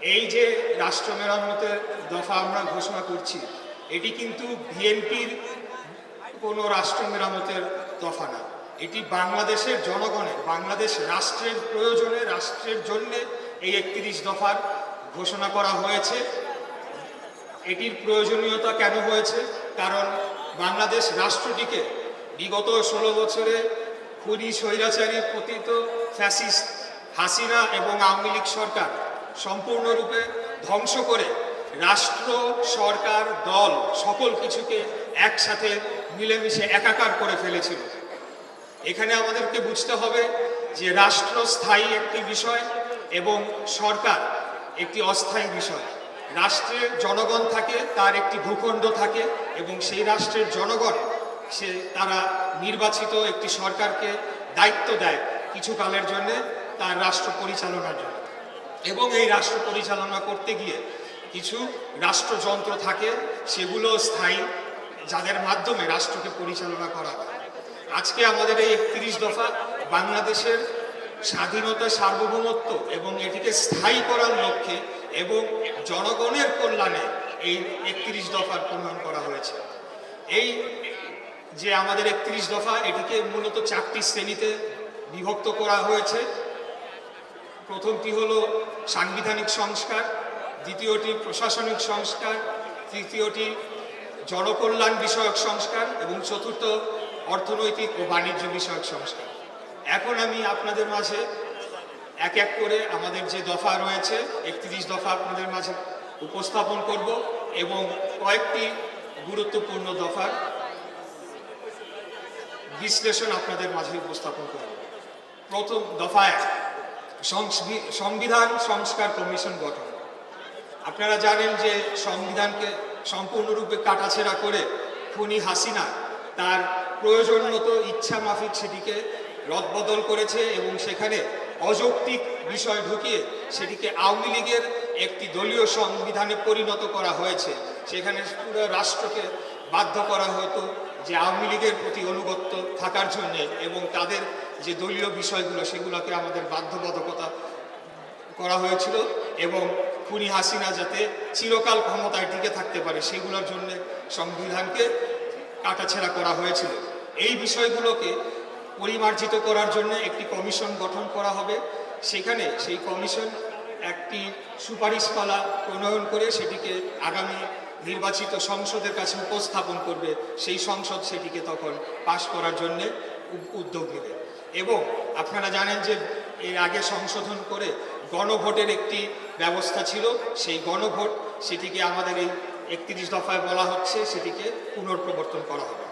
এই যে রাষ্ট্র মেরামতের দফা আমরা ঘোষণা করছি, এটি কিন্তু বিএনপির কোনো রাষ্ট্র মেরামতের দফা না। এটি বাংলাদেশের জনগণের, বাংলাদেশ রাষ্ট্রের প্রয়োজনে, রাষ্ট্রের জন্য এই একত্রিশ দফার ঘোষণা করা হয়েছে। এটির প্রয়োজনীয়তা কেন হয়েছে? কারণ বাংলাদেশ রাষ্ট্রটিকে বিগত ষোলো বছরে খুনি স্বৈরাচারী পতিত ফ্যাসিস্ট হাসিনা এবং আওয়ামী লীগ সরকার সম্পূর্ণরূপে ধ্বংস করে রাষ্ট্র, সরকার, দল, সকল কিছুকে একসাথে মিলেমিশে একাকার করে ফেলেছিল। এখানে আমাদেরকে বুঝতে হবে যে রাষ্ট্র স্থায়ী একটি বিষয় এবং সরকার একটি অস্থায়ী বিষয়। রাষ্ট্রের জনগণ থাকে, তার একটি ভূখণ্ড থাকে এবং সেই রাষ্ট্রের জনগণ, সে তারা নির্বাচিত একটি সরকারকে দায়িত্ব দেয় কিছু কালের জন্য তার রাষ্ট্র পরিচালনার জন্য। এবং এই রাষ্ট্র পরিচালনা করতে গিয়ে কিছু রাষ্ট্রযন্ত্র থাকে, সেগুলো স্থায়ী, যাদের মাধ্যমে রাষ্ট্রকে পরিচালনা করা হয়। আজকে আমাদের এই একত্রিশ দফা বাংলাদেশের স্বাধীনতা, সার্বভৌমত্ব এবং এটিকে স্থায়ী করার লক্ষ্যে এবং জনগণের কল্যাণে এই একত্রিশ দফার প্রণয়ন করা হয়েছে। এই যে আমাদের একত্রিশ দফা, এটিকে মূলত চারটি শ্রেণীতে বিভক্ত করা হয়েছে। প্রথমটি হলো সাংবিধানিক সংস্কার, দ্বিতীয়টি প্রশাসনিক সংস্কার, তৃতীয়টি জনকল্যাণ বিষয়ক সংস্কার এবং চতুর্থ অর্থনৈতিক ও বাণিজ্য বিষয়ক সংস্কার। এখন আমি আপনাদের মাঝে এক এক করে আমাদের যে দফা রয়েছে, একত্রিশ দফা আপনাদের মাঝে উপস্থাপন করব এবং কয়েকটি গুরুত্বপূর্ণ দফার বিশ্লেষণ আপনাদের মাঝে উপস্থাপন করব। প্রথম দফা এক। সংবিধান সংস্কার কমিশন গঠন। আপনারা জানেন যে সংবিধানকে সম্পূর্ণরূপে কাটাছেড়া করে খুনি হাসিনা তার প্রয়োজন মতো ইচ্ছা মাফিক সেটিকে রদবদল করেছে এবং সেখানে অযৌক্তিক বিষয় ঢুকিয়ে সেটিকে আওয়ামী লীগের একটি দলীয় সংবিধানে পরিণত করা হয়েছে। সেখানে পুরো রাষ্ট্রকে বাধ্য করা হতো যে আওয়ামী লীগের প্রতি অনুগত্য থাকার জন্যে এবং তাদের যে দলীয় বিষয়গুলো সেগুলোকে আমাদের বাধ্যবাধকতা করা হয়েছিল এবং খুনি হাসিনা যাতে চিরকাল ক্ষমতায় টিকে থাকতে পারে, সেগুলোর জন্য সংবিধানকে কাটাছেড়া করা হয়েছিল। এই বিষয়গুলোকে পরিমার্জিত করার জন্য একটি কমিশন গঠন করা হবে। সেখানে সেই কমিশন একটি সুপারিশমালা প্রণয়ন করে সেটিকে আগামী নির্বাচিত সংসদের কাছে উপস্থাপন করবে। সেই সংসদ সেটিকে তখন পাশ করার জন্য উদ্যোগ নেবে। এবং আপনারা জানেন যে এর আগে সংশোধন করে গণভোটের একটি ব্যবস্থা ছিল। সেই গণভোট, সেটিকে আমাদের এই একত্রিশ দফায় বলা হচ্ছে, সেটিকে পুনর্প্রবর্তন করা হবে।